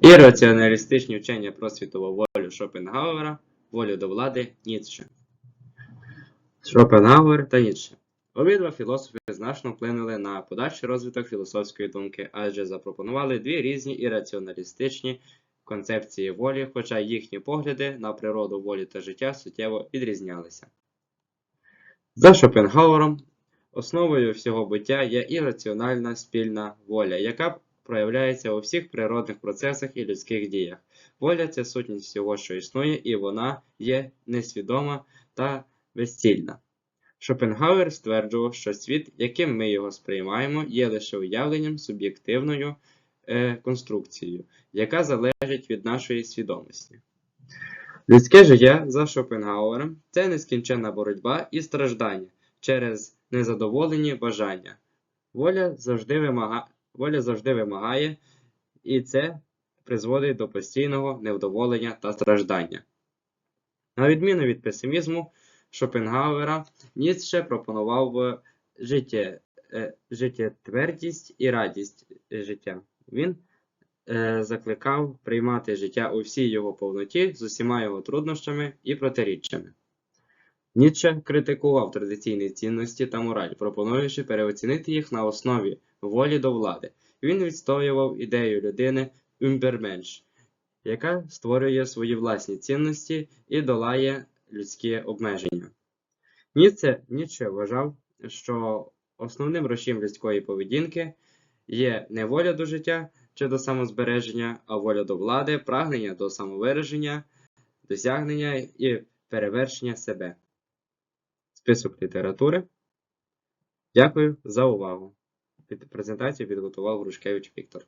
І раціоналістичні вчення про світову волю Шопенгауера, волю до влади Ніцше. Шопенгауер та Ніцше. Обидва філософи значно вплинули на подальший розвиток філософської думки, адже запропонували дві різні і раціоналістичні концепції волі, хоча їхні погляди на природу волі та життя суттєво відрізнялися. За Шопенгауером, основою всього буття є ірраціональна спільна воля, яка проявляється у всіх природних процесах і людських діях. Воля це сутність всього, що існує, і вона є несвідома та безцільна. Шопенгауер стверджував, що світ, яким ми його сприймаємо, є лише уявленням суб'єктивною е, конструкцією, яка залежить від нашої свідомості. Людське життя за Шопенгауером це нескінченна боротьба і страждання через незадоволені бажання. Воля завжди, вимага... Воля завжди вимагає, і це призводить до постійного невдоволення та страждання. На відміну від песимізму Шопенгауера, Ніцше пропонував е, життє, е, життєтвердість і радість життя. Він е, закликав приймати життя у всій його повноті з усіма його труднощами і протиріччями. Ніцше критикував традиційні цінності та мораль, пропонуючи переоцінити їх на основі волі до влади. Він відстоював ідею людини Умберменш, яка створює свої власні цінності і долає людські обмеження. Ніцше, Ніцше вважав, що основним рушієм людської поведінки є не воля до життя чи до самозбереження, а воля до влади, прагнення до самовираження, досягнення і перевершення себе. Список літератури. Дякую за увагу. Під презентацію підготував Грушкевич Віктор.